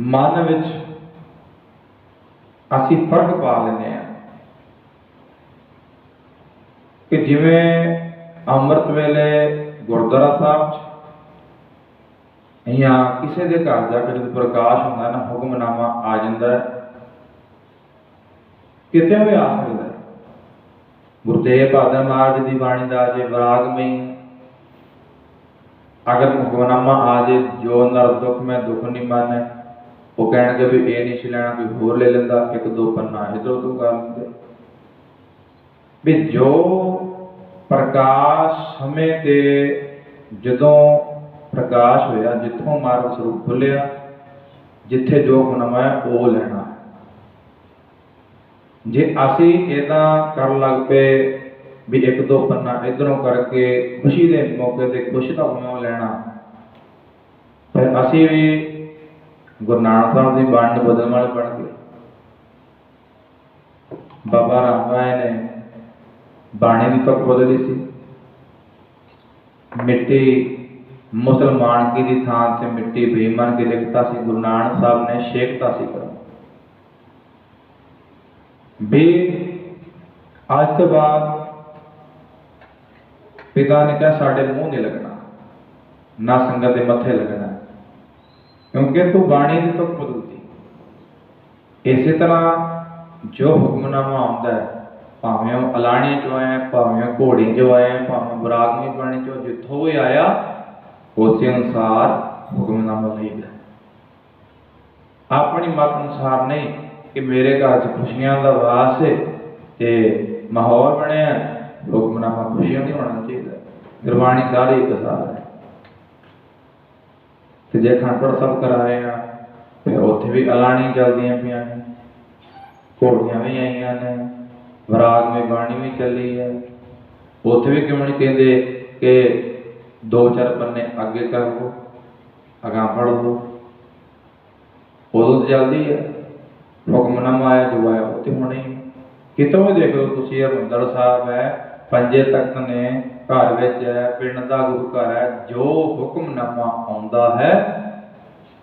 ਮਨ ਵਿੱਚ ਅਸੀਂ ਫ਼ਰਕ ਪਾ ਲੈਂਦੇ ਹਾਂ ਕਿ ਜਿਵੇਂ ਅੰਮ੍ਰਿਤ ਵੇਲੇ ਗੁਰਦੁਆਰਾ ਸਾਹਿਬ 'ਚ ਜਾਂ ਕਿਸੇ ਦੇ ਘਰ ਜਾ ਕੇ ਜਦੋਂ ਪ੍ਰਕਾਸ਼ ਹੁੰਦਾ ਨਾ, ਹੁਕਮਨਾਮਾ ਆ ਜਾਂਦਾ ਹੈ, ਕਿਤੇ ਵੀ ਆ ਸਕਦਾ ਹੈ। ਗੁਰਦੇਵ ਬਹਾਦਰ ਮਹਾਰਾਜ ਦੀ ਬਾਣੀ ਦਾ ਜੇ ਵਿਰਾਗਮਈ ਅਗਰ ਹੁਕਮਨਾਮਾ ਆ ਜੇ ਜੋ ਨਰ ਦੁੱਖ ਮੈਂ ਦੁੱਖ ਨਹੀਂ ਮਾਨੈ, ਉਹ ਕਹਿਣਗੇ ਵੀ ਇਹ ਨਹੀਂ ਸੀ ਲੈਣਾ, ਕੋਈ ਹੋਰ ਲੈ ਲੈਂਦਾ, ਇੱਕ ਦੋ ਪੰਨਾ ਇਧਰੋਂ ਤੋਂ ਕਰ ਲੈਂਦੇ। ਵੀ ਜੋ ਪ੍ਰਕਾਸ਼ ਸਮੇਂ ਤੇ ਜਦੋਂ ਪ੍ਰਕਾਸ਼ ਹੋਇਆ, ਜਿੱਥੋਂ ਮਾਰਗ ਸਰੂਪ ਖੁੱਲਿਆ, ਜਿੱਥੇ ਜੋ ਹੁਕਮਨਾਮਾ ਹੈ, ਉਹ ਲੈਣਾ। ਜੇ ਅਸੀਂ ਇਹਦਾ ਕਰਨ ਲੱਗ ਪਏ ਵੀ ਇੱਕ ਦੋ ਪੰਨਾ ਇਧਰੋਂ ਕਰਕੇ ਖੁਸ਼ੀ ਦੇ ਮੌਕੇ ਤੇ ਖੁਸ਼ ਦਾ ਹੁਕਮ ਲੈਣਾ। ਫਿਰ ਅਸੀਂ ਵੀ ਗੁਰੂ ਨਾਨਕ ਸਾਹਿਬ ਦੀ ਬਾਣੀ ਨੂੰ ਬਦਲਣ ਵਾਲੇ ਬਣ ਗਏ। ਬਾਬਾ ਰਾਮ ਰਾਏ ਨੇ ਬਾਣੀ ਦੀ ਤੁਕ ਬਦਲੀ ਸੀ। ਮਿੱਟੀ ਮੁਸਲਮਾਨ ਕੀ ਦੀ ਥਾਂ ਤੇ ਮਿੱਟੀ ਬੇਈਮਾਨ ਕੀ ਲਿਖਤਾ ਸੀ, ਗੁਰੂ ਨਾਨਕ ਸਾਹਿਬ ਨੇ ਸ਼ੇਖਤਾ ਸੀ ਕਰਮ। ਵੀ ਅੱਜ ਤੋਂ ਬਾਅਦ ਪਿਤਾ ਨੇ ਕਿਹਾ, ਸਾਡੇ ਮੂੰਹ ਨਹੀਂ ਲੱਗਣਾ, ਨਾ ਸੰਗਤ ਦੇ ਮੱਥੇ ਲੱਗਣਾ, ਕਿਉਂਕਿ ਤੂੰ ਬਾਣੀ ਦੀ ਤੁਕ ਬਦਲਦੀ ਇਸੇ ਤਰ੍ਹਾਂ ਜੋ ਹੁਕਮਨਾਮਾ ਆਉਂਦਾ ਹੈ, ਭਾਵੇਂ ਉਹ ਅਲਾਣੀ ਚੋਂ ਆਇਆ, ਭਾਵੇਂ ਉਹ ਘੋੜੀ ਚੋਂ ਆਇਆ, ਭਾਵੇਂ ਬਰਾਗਮੀ ਬਾਣੀ ਚੋਂ ਜਿੱਥੋਂ ਵੀ ਆਇਆ, ਉਸੇ ਅਨੁਸਾਰ ਹੁਕਮਨਾਮਾ ਲਈਦਾ ਆਪਣੀ ਮਤ ਅਨੁਸਾਰ ਨਹੀਂ ਕਿ ਮੇਰੇ ਘਰ 'ਚ ਖੁਸ਼ੀਆਂ ਦਾ ਵਾਸ ਹੈ ਤੇ ਮਾਹੌਲ ਬਣਿਆ ਹੁਕਮਨਾਮਾ ਖੁਸ਼ੀਆਂ ਦੀ ਹੋਣਾ ਚਾਹੀਦਾ। ਗੁਰਬਾਣੀ ਸਾਰੀ ਇੱਕ ਸਾਰ ਹੈ। ਤੇ ਜੇ ਖੰਡਪੜ ਸਭ ਕਰਾਏ ਆ, ਫਿਰ ਉੱਥੇ ਵੀ ਅਲਾਣੀ ਚੱਲਦੀਆਂ ਪਈਆਂ ਨੇ। ਘੋੜੀਆਂ ਵੀ ਆਈਆਂ ਨੇ, ਵਿਰਾਗ ਮੇ ਬਾਣੀ ਵੀ ਚੱਲੀ ਹੈ। ਉੱਥੇ ਵੀ ਕਿਉਂ ਨਹੀਂ ਕਹਿੰਦੇ ਕਿ ਦੋ ਚਾਰ ਪੰਨੇ ਅੱਗੇ ਕਰ ਲਓ, ਅਗਾਂਹ ਪੜ੍ਹ ਲਓ। ਉਦੋਂ ਤਾਂ ਜਲਦੀ ਹੈ। ਹੁਕਮਨਾਮਾ ਆਇਆ ਜੋ ਆਇਆ ਉਹ ਤੇ ਹੋਣਾ। ਹੀ ਕਿਤੋਂ ਵੀ ਦੇਖ ਲਓ ਤੁਸੀਂ, ਹਰਿਮੰਦਰ ਸਾਹਿਬ ਹੈ ਪੰਜੇ ਤਖਤ ਨੇ ਘਰ ਵਿੱਚ ਹੈ ਪਿੰਡ ਦਾ ਗੁਰੂ ਘਰ ਹੈ, ਜੋ ਹੁਕਮਨਾਮਾ ਆਉਂਦਾ ਹੈ,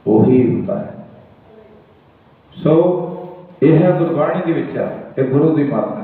ਉਹੀ ਹੁੰਦਾ ਹੈ। ਸੋ, ਇਹ ਹੈ ਗੁਰਬਾਣੀ ਦੇ ਵਿੱਚ ਇਹ ਗੁਰੂ ਦੀ ਮੱਤ